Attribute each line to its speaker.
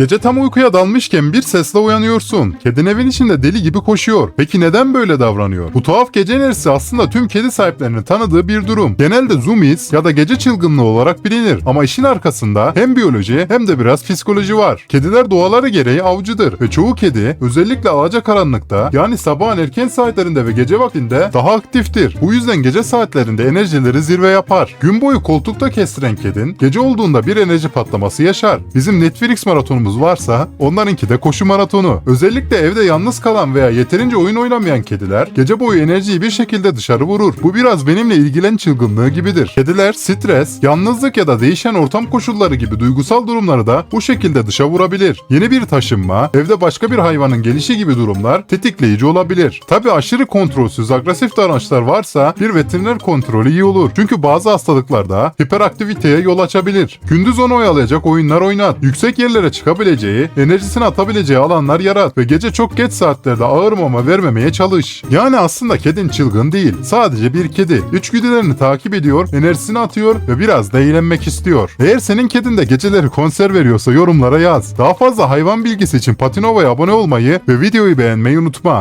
Speaker 1: Gece tam uykuya dalmışken bir sesle uyanıyorsun. Kedin evin içinde deli gibi koşuyor. Peki neden böyle davranıyor? Bu tuhaf gece enerjisi aslında tüm kedi sahiplerinin tanıdığı bir durum. Genelde zoomies ya da gece çılgınlığı olarak bilinir. Ama işin arkasında hem biyoloji hem de biraz psikoloji var. Kediler doğaları gereği avcıdır ve çoğu kedi özellikle alacakaranlıkta yani sabahın erken saatlerinde ve gece vaktinde daha aktiftir. Bu yüzden gece saatlerinde enerjileri zirve yapar. Gün boyu koltukta kestiren kedin gece olduğunda bir enerji patlaması yaşar. Bizim Netflix maratonumuz varsa onlarınki de koşu maratonu. Özellikle evde yalnız kalan veya yeterince oyun oynamayan kediler gece boyu enerjiyi bir şekilde dışarı vurur. Bu biraz benimle ilgilen çılgınlığı gibidir. Kediler stres, yalnızlık ya da değişen ortam koşulları gibi duygusal durumları da bu şekilde dışa vurabilir. Yeni bir taşınma, evde başka bir hayvanın gelişi gibi durumlar tetikleyici olabilir. Tabi aşırı kontrolsüz agresif davranışlar varsa bir veteriner kontrolü iyi olur. Çünkü bazı hastalıklarda hiperaktiviteye yol açabilir. Gündüz onu oyalayacak oyunlar oynat. Yüksek yerlere çıkabileceği, enerjisini atabileceği alanlar yarat ve gece çok geç saatlerde ağır mama vermemeye çalış. Yani aslında kedin çılgın değil. Sadece bir kedi. İçgüdülerini takip ediyor, enerjisini atıyor ve biraz da eğlenmek istiyor. Eğer senin kedin de geceleri konser veriyorsa yorumlara yaz. Daha fazla hayvan bilgisi için Patinova'ya abone olmayı ve videoyu beğenmeyi unutma.